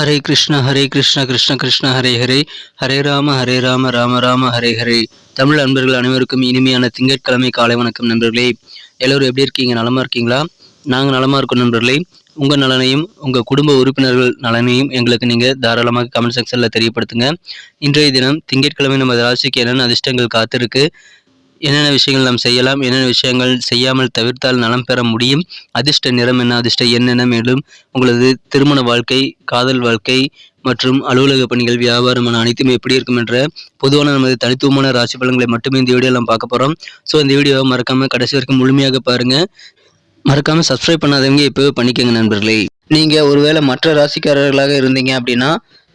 ஹரே கிருஷ்ண ஹரே கிருஷ்ண கிருஷ்ண கிருஷ்ண ஹரே ஹரே. ஹரே ராம ஹரே ராம ராம ராம ஹரே ஹரே. தமிழ் அன்பர்கள் அனைவருக்கும் இனிமையான திங்கட்கிழமை காலை வணக்கம் நண்பர்களே. எல்லோரும் எப்படி இருக்கீங்க? நலமாக இருக்கீங்களா? நாங்கள் நலமாக இருக்கோம் நண்பர்களே. உங்கள் நலனையும் உங்கள் குடும்ப உறுப்பினர்கள் நலனையும் எங்களுக்கு நீங்கள் தாராளமாக கமெண்ட் செக்ஷனில் தெரியப்படுத்துங்க. இன்றைய தினம் திங்கட்கிழமை நம்ம ராசிக்கு என்னென்ன அதிர்ஷ்டங்கள் காத்திருக்கு? என்னென்ன விஷயங்கள் நாம் செய்யலாம் என்னென்ன விஷயங்கள் செய்யாமல் தவிர்த்தால் நலம் பெற முடியும் அதிர்ஷ்ட நிறம் என்ன அதிர்ஷ்ட என்னென்ன மேலும் உங்களது திருமண வாழ்க்கை காதல் வாழ்க்கை மற்றும் அலுவலக பணிகள் வியாபாரம் என அனைத்தும் எப்படி இருக்கும் என்ற பொதுவான நமது தனித்துவமான ராசி பலன்களை மட்டுமே இந்த வீடியோ நம்ம பார்க்க போகிறோம் ஸோ இந்த வீடியோவை மறக்காமல் கடைசி வரைக்கும் முழுமையாக பாருங்கள் மறக்காமல் சப்ஸ்கிரைப் பண்ணாதவங்க இப்போவே பண்ணிக்கோங்க நண்பர்களே. நீங்கள் ஒருவேளை மற்ற ராசிக்காரர்களாக இருந்தீங்க அப்படின்னா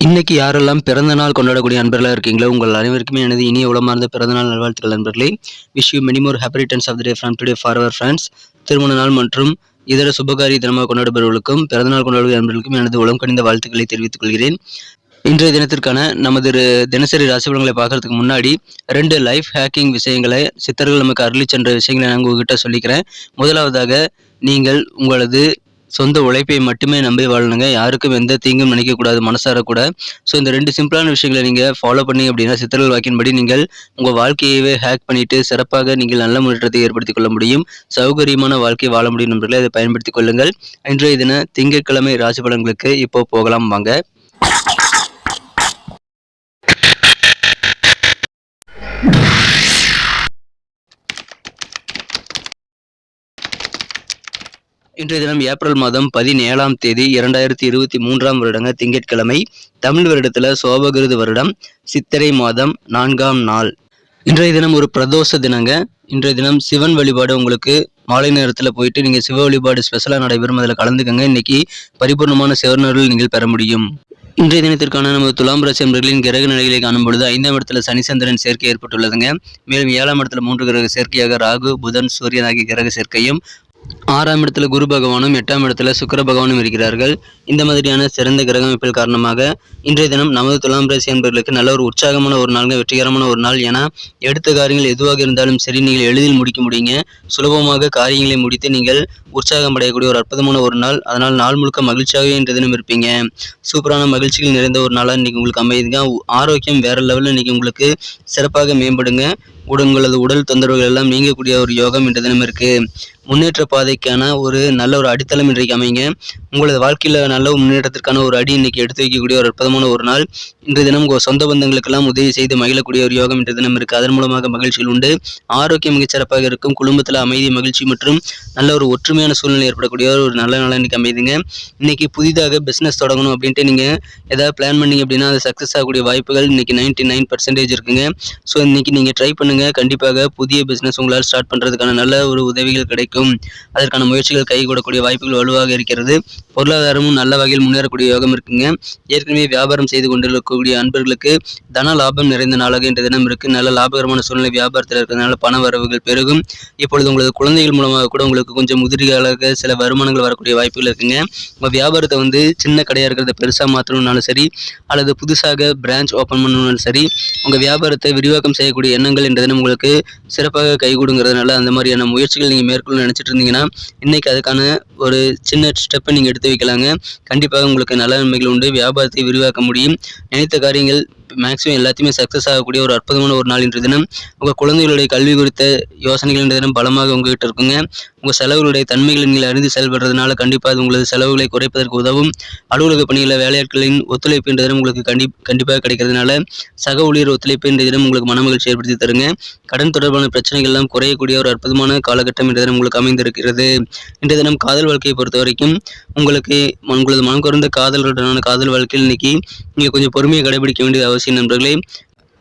இன்னைக்கு யாரெல்லாம் பிறந்த நாள் கொண்டாடக்கூடிய நண்பர்களாக இருக்கீங்களோ உங்கள் அனைவருக்குமே எனது இனிய உளமார்ந்த பிறந்த நாள் நல்வாழ்த்துக்கள் நண்பர்களே. Wish you many more happy returns of the day from today for our friends திருமண நாள் மற்றும் இதர சுபகாரிய தினமாக கொண்டாடுபவர்களுக்கும் பிறந்தநாள் கொண்டாடுகிற நண்பர்களுக்கும் எனது உளம் கணிந்த வாழ்த்துக்களை தெரிவித்துக் கொள்கிறேன். இன்றைய தினத்திற்கான நமது தினசரி ராசிபலங்களை பார்க்கறதுக்கு முன்னாடி ரெண்டு லைஃப் ஹேக்கிங் விஷயங்களை சித்தர்கள் நமக்கு அருளி சென்ற விஷயங்களை நான் உங்ககிட்ட சொல்லிக்கிறேன். முதலாவதாக நீங்கள் உங்களது சொந்த உழைப்பை மட்டுமே நம்பி வாழணுங்க. யாருக்கும் எந்த தீங்கும் நினைக்கக்கூடாது மனசார கூட. ஸோ இந்த ரெண்டு சிம்பிளான விஷயங்களை நீங்கள் ஃபாலோ பண்ணீங்க அப்படின்னா சித்தர்கள் வாக்கின்படி நீங்கள் உங்கள் வாழ்க்கையவே ஹேக் பண்ணிட்டு சிறப்பாக நீங்கள் நல்ல முன்னேற்றத்தை ஏற்படுத்திக் கொள்ள முடியும். சௌகரியமான வாழ்க்கை வாழ முடியும் நண்பர்களை அதை பயன்படுத்திக் கொள்ளுங்கள். இன்றைய தின திங்கட்கிழமை ராசி பலன்களுக்கு இப்போ போகலாம் வாங்க. இன்றைய தினம் ஏப்ரல் மாதம் பதினேழாம் தேதி இரண்டாயிரத்தி இருபத்தி மூன்றாம் வருடங்க திங்கட்கிழமை தமிழ் வருடத்துல சோபகிருது வருடம் சித்திரை மாதம் நான்காம் நாள். இன்றைய தினம் ஒரு பிரதோஷ தினங்க. இன்றைய தினம் சிவன் வழிபாடு உங்களுக்கு மாலை நேரத்தில் போயிட்டு நீங்கள் சிவ வழிபாடு ஸ்பெஷலாக நடைபெறும். அதில் கலந்துக்கங்க. இன்னைக்கு பரிபூர்ணமான சிவனர்கள் நீங்கள் பெற முடியும். இன்றைய தினத்திற்கான நமது துலாம் ராசி கிரக நிலைகளை காணும் பொழுது ஐந்தாம் இடத்துல சனிச்சந்திரன் சேர்க்கை ஏற்பட்டுள்ளதுங்க. மேலும் ஏழாம் இடத்துல மூன்று கிரக சேர்க்கையாக ராகு புதன் சூரியன் ஆகிய கிரக சேர்க்கையும் ஆறாம் இடத்துல குரு பகவானும் எட்டாம் இடத்துல சுக்கர பகவானும் இருக்கிறார்கள். இந்த மாதிரியான சிறந்த கிரக அமைப்பில் காரணமாக இன்றைய தினம் நமது துலாம் ராசி என்பவர்களுக்கு நல்ல ஒரு உற்சாகமான ஒரு நாள் வெற்றிகரமான ஒரு நாள். ஏன்னா எடுத்த காரியங்கள் எதுவாக இருந்தாலும் சரி நீங்கள் எளிதில் முடிக்க முடியுங்க. சுலபமாக காரியங்களை முடித்து நீங்கள் உற்சாகம் அடையக்கூடிய ஒரு அற்புதமான ஒரு நாள். அதனால் நாள் முழுக்க மகிழ்ச்சியாகவே இன்றைய தினம் இருப்பீங்க. சூப்பரான மகிழ்ச்சிகள் நிறைந்த ஒரு நாளாக இன்றைக்கி உங்களுக்கு அமையுதுங்க. ஆரோக்கியம் வேற லெவலில் இன்றைக்கி உங்களுக்கு சிறப்பாக மேம்படுங்க. உங்களது உடல் தொந்தரவுகள் எல்லாம் நீங்கக்கூடிய ஒரு யோகம் என்ற தினம் இருக்குது முன்னேற்ற பாதைக்கான ஒரு நல்ல ஒரு அடித்தளம் இன்றைக்கு அமைங்க உங்களது வாழ்க்கையில் நல்ல முன்னேற்றத்திற்கான ஒரு அடி இன்னைக்கு எடுத்து வைக்கக்கூடிய ஒரு அற்புதமான ஒரு நாள். இன்றைய தினம் உங்கள் சொந்த பந்தங்களுக்கெல்லாம் உதவி செய்து மகிழக்கூடிய ஒரு யோகம் இன்றைய தினம் இருக்குது அதன் மூலமாக மகிழ்ச்சிகள் உண்டு. ஆரோக்கியம் மிகச்சிறப்பாக இருக்கும். குடும்பத்தில் அமைதி மகிழ்ச்சி மற்றும் நல்ல ஒரு ஒற்றுமையான சூழ்நிலை ஏற்படக்கூடிய ஒரு நல்ல நாளாக இன்றைக்கி அமைதுங்க. இன்றைக்கி புதிதாக பிஸ்னஸ் தொடங்கணும் அப்படின்ட்டு நீங்கள் ஏதாவது பிளான் பண்ணீங்க அப்படின்னா அது சக்ஸஸ் ஆகக்கூடிய வாய்ப்புகள் இன்றைக்கி நைன்ட்டி நைன் பர்சன்டேஜ் இருக்குங்க. ஸோ இன்றைக்கி நீங்கள் ட்ரை பண்ணுங்கள் கண்டிப்பாக புதிய பிஸ்னஸ் உங்களால் ஸ்டார்ட் பண்ணுறதுக்கான நல்ல ஒரு உதவிகள் கிடைக்கும். அதற்கான முயற்சிகள் கைகூடக்கூடிய வாய்ப்புகள் வலுவாக இருக்கிறது. பொருளாதாரமும் நல்ல வகையில் முன்னேறக்கூடிய யோகம் இருக்குங்க. ஏற்கனவே வியாபாரம் செய்து இருக்கக்கூடிய அன்பர்களுக்கு தன லாபம் நிறைந்த நாளாக இன்றைய தினம் இருக்கு. நல்ல லாபகரமான சூழ்நிலை வியாபாரத்தில் இருக்கிறதுனால பண வரவுகள் பெருகும். இப்பொழுது உங்களது குழந்தைகள் மூலமாக கூட உங்களுக்கு கொஞ்சம் முதிர்காலாக சில வருமானங்கள் வரக்கூடிய வாய்ப்புகள் இருக்குங்க. உங்கள் வியாபாரத்தை வந்து சின்ன கடையாக இருக்கிறத பெருசாக மாற்றணும்னாலும் சரி அல்லது புதுசாக பிரான்ச் ஓப்பன் பண்ணணும்னாலும் சரி உங்கள் வியாபாரத்தை விரிவாக்கம் செய்யக்கூடிய எண்ணங்கள் இன்றைய தினம் உங்களுக்கு சிறப்பாக கைகூடுங்கிறதுனால அந்த மாதிரியான முயற்சிகள் நீங்கள் மேற்கொள்ள நினச்சிட்டு இருந்தீங்கன்னா இன்னைக்கு அதுக்கான ஒரு சின்ன ஸ்டெப்பை நீங்கள் எடுத்து வைக்கலாங்க. கண்டிப்பாக உங்களுக்கு நல்ல நன்மைகள் உண்டு. வியாபாரத்தை விரிவாக்க முடியும். நினைத்த காரியங்கள் மேக்ஸிமம் எல்லாத்தையுமே சக்ஸஸ் ஆகக்கூடிய ஒரு அற்புதமான ஒரு நாள் இன்று தினம். உங்கள் குழந்தைகளுடைய கல்வி குறித்த யோசனைகள் இன்று தினம் பலமாக உங்ககிட்ட இருக்குங்க. உங்கள் செலவுகளுடைய தன்மைகளை நீங்கள் அறிந்து செயல்படுறதுனால கண்டிப்பாக அது உங்களது செலவுகளை குறைப்பதற்கு உதவும். அலுவலக பணிகளில் வேலையாட்களின் ஒத்துழைப்பு என்ற தினம் உங்களுக்கு கண்டி கண்டிப்பாக கிடைக்கிறதுனால சக ஊழியர் ஒத்துழைப்பு இன்றைய தினம் உங்களுக்கு மனமகிழ்ச்சி ஏற்படுத்தி தருங்க. கடன் தொடர்பான பிரச்சனைகள் எல்லாம் குறையக்கூடிய ஒரு அற்புதமான காலகட்டம் இன்றைய தினம் உங்களுக்கு அமைந்திருக்கிறது. இன்றைய தினம் காதல் வாழ்க்கையை பொறுத்த வரைக்கும் உங்களுக்கு உங்களது மனம் குறைந்த காதலுடனான காதல் வாழ்க்கையில் இன்னைக்கு நீங்கள் கொஞ்சம் பொறுமையை கடைபிடிக்க வேண்டியது அவசியம் நண்பர்களே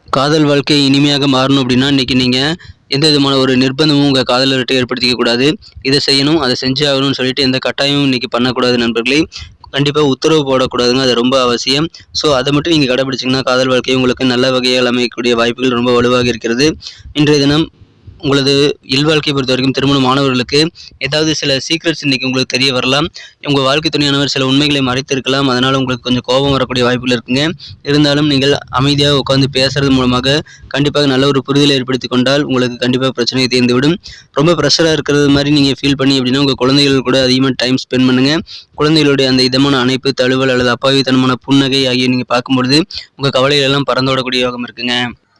காதல் வாழ்க்கை இனிமையாக மாறணும் அப்படின்னா இன்னைக்கு நீங்கள் எந்த விதமான ஒரு நிர்பந்தமும் உங்கள் காதலர்கிட்ட ஏற்படுத்திக்க கூடாது. இதை செய்யணும் அதை செஞ்சு ஆகணும்னு சொல்லிட்டு எந்த கட்டாயமும் இன்னைக்கு பண்ணக்கூடாது நண்பர்களே. கண்டிப்பாக உத்தரவு போடக்கூடாதுங்க அது ரொம்ப அவசியம். ஸோ அதை மட்டும் நீங்கள் கடைபிடிச்சிங்கன்னா காதல் வாழ்க்கை உங்களுக்கு நல்ல வகையில் அமைக்கக்கூடிய வாய்ப்புகள் ரொம்ப வலுவாக இருக்கிறது. இன்றைய தினம் உங்களது இல்வாழ்க்கையை பொறுத்த வரைக்கும் திருமண மாணவர்களுக்கு ஏதாவது சில சீக்ரெட்ஸ் இன்னைக்கு உங்களுக்கு தெரிய வரலாம். உங்கள் வாழ்க்கை துணையானவர் சில உண்மைகளை மறைத்திருக்கலாம். அதனால் உங்களுக்கு கொஞ்சம் கோபம் வரக்கூடிய வாய்ப்புகள் இருக்குங்க. இருந்தாலும் நீங்கள் அமைதியாக உட்காந்து பேசுறது மூலமாக கண்டிப்பாக நல்ல ஒரு புரிதலை ஏற்படுத்தி கொண்டால் உங்களுக்கு கண்டிப்பாக பிரச்சனை தீர்ந்துவிடும். ரொம்ப ப்ரெஷராக இருக்கிறது மாதிரி நீங்கள் ஃபீல் பண்ணி அப்படின்னா உங்கள் குழந்தைகள் கூட அதிகமாக டைம் ஸ்பெண்ட் பண்ணுங்கள் குழந்தைகளுடைய அந்த இதமான அணைப்பு தழுவல் அல்லது அப்பாவித்தனமான புன்னகை ஆகிய நீங்கள் பார்க்கும்பொழுது உங்கள் கவலைகள் எல்லாம் பறந்தோடக்கூடிய யோகம் இருக்குங்க.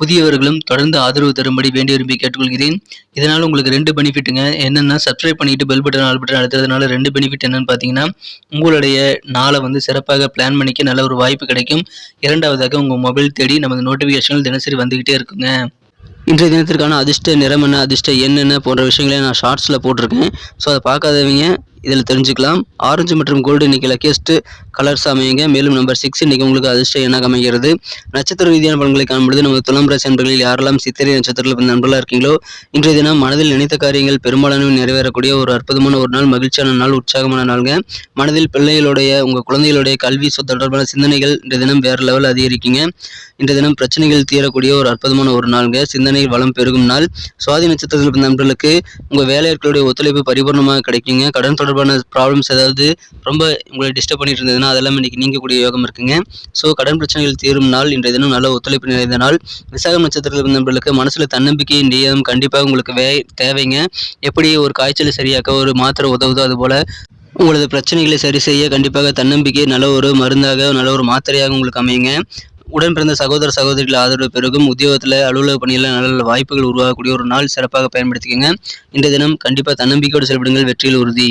புதியவர்களும் தொடர்ந்து ஆதரவு தரும்படி வேண்டி விரும்பி கேட்டுக்கொள்கிறேன். இதனால் உங்களுக்கு ரெண்டு பெனிஃபிட்டுங்க என்னென்னா சப்ஸ்கிரைப் பண்ணிட்டு பெல் பட்டன் ஆல் பட்டன் அழுத்துறதுனால ரெண்டு பெனிஃபிட் என்னன்னு பார்த்தீங்கன்னா உங்களுடைய நாளை வந்து சிறப்பாக பிளான் பண்ணிக்க நல்ல ஒரு வாய்ப்பு கிடைக்கும். இரண்டாவதாக உங்கள் மொபைல் தேடி நமது நோட்டிஃபிகேஷன்கள் தினசரி வந்துக்கிட்டே இருக்குங்க. இன்றைய தினத்திற்கான அதிர்ஷ்ட நிறம் என்ன அதிர்ஷ்ட என்னென்ன போன்ற விஷயங்களை நான் ஷார்ட்ஸில் போட்டிருக்கேன். ஸோ அதை பார்க்காதவங்க இதில் தெரிஞ்சுக்கலாம். ஆரஞ்சு மற்றும் கோல்டு இன்னைக்கு லக்கியஸ்ட் கலர்ஸ் அமையுங்க. மேலும் நம்பர் சிக்ஸ் இன்னைக்கு உங்களுக்கு அதிர்ஷ்டம் என்ன அமைகிறது. நட்சத்திர ரீதியான பலன்களை காணும்பொழுது நமது துலாம் ராசி நண்பர்களில் யாரெல்லாம் சித்திரை நட்சத்திரத்தில் பிறந்த நண்பர்களாக இருக்கீங்களோ இன்றைய தினம் மனதில் நினைத்த காரியங்கள் பெரும்பாலானவை நிறைவேறக்கூடிய ஒரு அற்புதமான ஒரு நாள் மகிழ்ச்சியான நாள் உற்சாகமான நாளுங்க. மனதில் பிள்ளைகளுடைய உங்கள் குழந்தைகளுடைய கல்வி சொ- தொடர்பான சிந்தனைகள் இன்றைய தினம் வேறு லெவல் அதிகரிக்குங்க. இன்றைய தினம் பிரச்சனைகள் தீரக்கூடிய ஒரு அற்புதமான ஒரு நாளுங்க. சிந்தனை வளம் பெருகும் நாள். சுவாதி நட்சத்திரத்தில் பிறந்த நண்பர்களுக்கு உங்கள் வேலையாட்களுடைய ஒத்துழைப்பு பரிபூர்ணமாக கிடைக்குங்க. கடன் தொடர்பான ப்ராப்ளம்ஸ் ஏதாவது ரொம்ப உங்களை டிஸ்டர்ப் பண்ணிட்டு இருந்ததுன்னா அதெல்லாம் இன்னைக்கு நீங்கக்கூடிய யோகம் இருக்குங்க. ஸோ கடன் பிரச்சனைகள் தீரும் நாள் இன்றைய தினம் நல்ல ஒத்துழைப்பு நிறைந்த நாள். விசாகம் நட்சத்திரத்தில் நண்பர்களுக்கு மனசில் தன்னம்பிக்கை இன்றைய கண்டிப்பாக உங்களுக்கு வே தேவைங்க. எப்படி ஒரு காய்ச்சல் சரியாக்க ஒரு மாத்திரை உதவுதோ அதுபோல் உங்களது பிரச்சனைகளை சரி செய்ய கண்டிப்பாக தன்னம்பிக்கை நல்ல ஒரு மருந்தாக நல்ல ஒரு மாத்திரையாக உங்களுக்கு அமையுங்க. உடன் பிறந்த சகோதர சகோதரிகள் ஆதரவு பெருகும். உத்தியோகத்தில் அலுவலக பணியில் நல்ல நல்ல வாய்ப்புகள் உருவாகக்கூடிய ஒரு நாள் சிறப்பாக பயன்படுத்திக்கங்க. இன்றைய தினம் கண்டிப்பாக தன்னம்பிக்கையோடு செயல்படுங்கள். வெற்றியில் உறுதி.